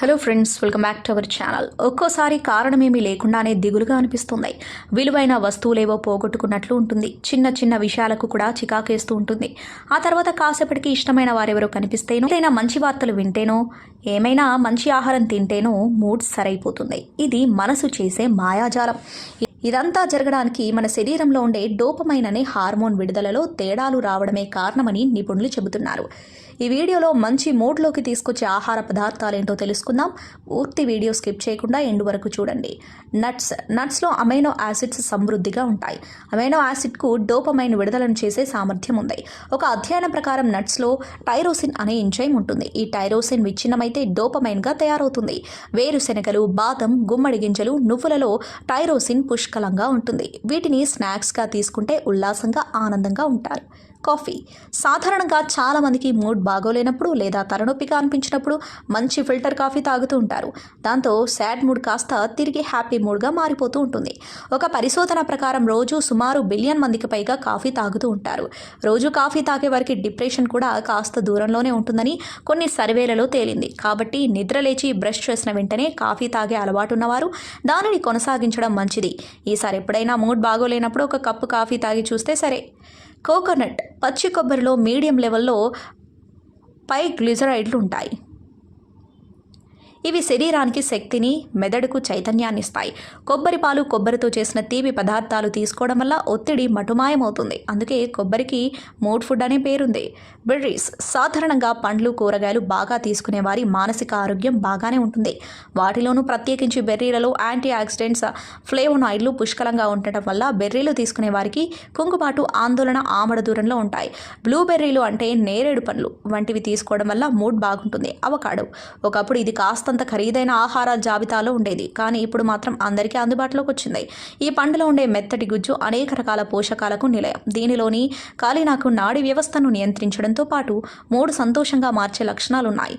Hello friends welcome back to our channel ఒక్కోసారి కారణమేమీ లేకుండానే దిగులుగా అనిపిస్తుంది. విలువైన వస్తువులేవో పోగొట్టుకున్నట్లు ఉంటుంది. చిన్న చిన్న విషయాలకు కూడా చికాకేస్తూ ఉంటుంది. ఆ తర్వాత కాసేపటికి ఇష్టమైన వారెవరో కనిపిస్తేనో ఏదైనా మంచి వార్తలు వింటేనో ఏమైనా మంచి ఆహారం తింటేనో మూడ్ సరైపోతుంది. ఇది మనసు చేసే మాయాజాలం. ఇదంతా జరగడానికి మన శరీరంలో ఉండే డోపమైన్ అనే హార్మోన్ విడుదలలో తేడాలు రావడమే కారణమని నిపుణులు చెబుతున్నారు. ఈ వీడియోలో మంచి మూడ్లోకి తీసుకొచ్చే ఆహార పదార్థాలేంటో తెలుసుకుందాం. పూర్తి వీడియో స్కిప్ చేయకుండా ఎండు వరకు చూడండి. నట్స్ నట్స్లో అమైనో యాసిడ్స్ సమృద్ధిగా ఉంటాయి. అమైనో యాసిడ్కు డోపమైన్ విడుదలను చేసే సామర్థ్యం ఉంది. ఒక అధ్యయనం ప్రకారం నట్స్లో టైరోసిన్ అనే ఎంజైమ్ ఉంటుంది. ఈ టైరోసిన్ విచ్ఛిన్నమైతే డోపమైన్గా తయారవుతుంది. వేరుశెనగలు బాదం గుమ్మడి గింజలు నువ్వులలో టైరోసిన్ పుష్కలంగా ఉంటుంది. వీటిని స్నాక్స్గా తీసుకుంటే ఉల్లాసంగా ఆనందంగా ఉంటారు. కాఫీ. సాధారణంగా చాలామందికి మూడ్ బాగోలేనప్పుడు లేదా తలనొప్పిగా అనిపించినప్పుడు మంచి ఫిల్టర్ కాఫీ తాగుతూ ఉంటారు. దాంతో సాడ్ మూడ్ కాస్త తిరిగి హ్యాపీ మూడ్గా మారిపోతూ ఉంటుంది. ఒక పరిశోధన ప్రకారం రోజు సుమారు బిలియన్ మందికి పైగా కాఫీ తాగుతూ ఉంటారు. రోజు కాఫీ తాగే వారికి డిప్రెషన్ కూడా కాస్త దూరంలోనే ఉంటుందని కొన్ని సర్వేలలో తేలింది. కాబట్టి నిద్ర లేచి బ్రష్ చేసిన వెంటనే కాఫీ తాగే అలవాటు ఉన్నవారు దానిని కొనసాగించడం మంచిది. ఈసారి ఎప్పుడైనా మూడ్ బాగోలేనప్పుడు ఒక కప్పు కాఫీ తాగి చూస్తే సరే. కోకోనట్ పచ్చి కొబ్బరిలో మీడియం లెవెల్లో పై గ్లిజరైడ్లు ఉంటాయి. ఇవి శరీరానికి శక్తిని మెదడుకు చైతన్యాన్ని ఇస్తాయి కొబ్బరి పాలు కొబ్బరితో చేసిన తీపి పదార్థాలు తీసుకోవడం వల్ల ఒత్తిడి మటుమాయమవుతుంది. అందుకే కొబ్బరికి మూడ్ ఫుడ్ అనే పేరుంది. బెర్రీస్ సాధారణంగా పండ్లు కూరగాయలు బాగా తీసుకునే వారి మానసిక ఆరోగ్యం బాగానే ఉంటుంది. వాటిలోనూ ప్రత్యేకించి బెర్రీలలో యాంటీ ఆక్సిడెంట్స్ ఫ్లేవోనాయిడ్లు పుష్కలంగా ఉండటం వల్ల బెర్రీలు తీసుకునే వారికి కుంగుబాటు ఆందోళన ఆమడ దూరంలో ఉంటాయి. బ్లూబెర్రీలు అంటే నేరేడు పండ్లు. వంటివి తీసుకోవడం వల్ల మూడ్ బాగుంటుంది. అవకాడో. ఒకప్పుడు ఇది కాస్త కాస్తంత ఖరీదైన ఆహార జాబితాలో ఉండేది. కానీ ఇప్పుడు మాత్రం అందరికీ అందుబాటులోకి వచ్చింది. ఈ పండులో ఉండే మెత్తటి గుజ్జు అనేక రకాల పోషకాలకు నిలయం. దీనిలోని కాలినాకు నాడి వ్యవస్థను నియంత్రించడంతో పాటు మూడు సంతోషంగా మార్చే లక్షణాలు ఉన్నాయి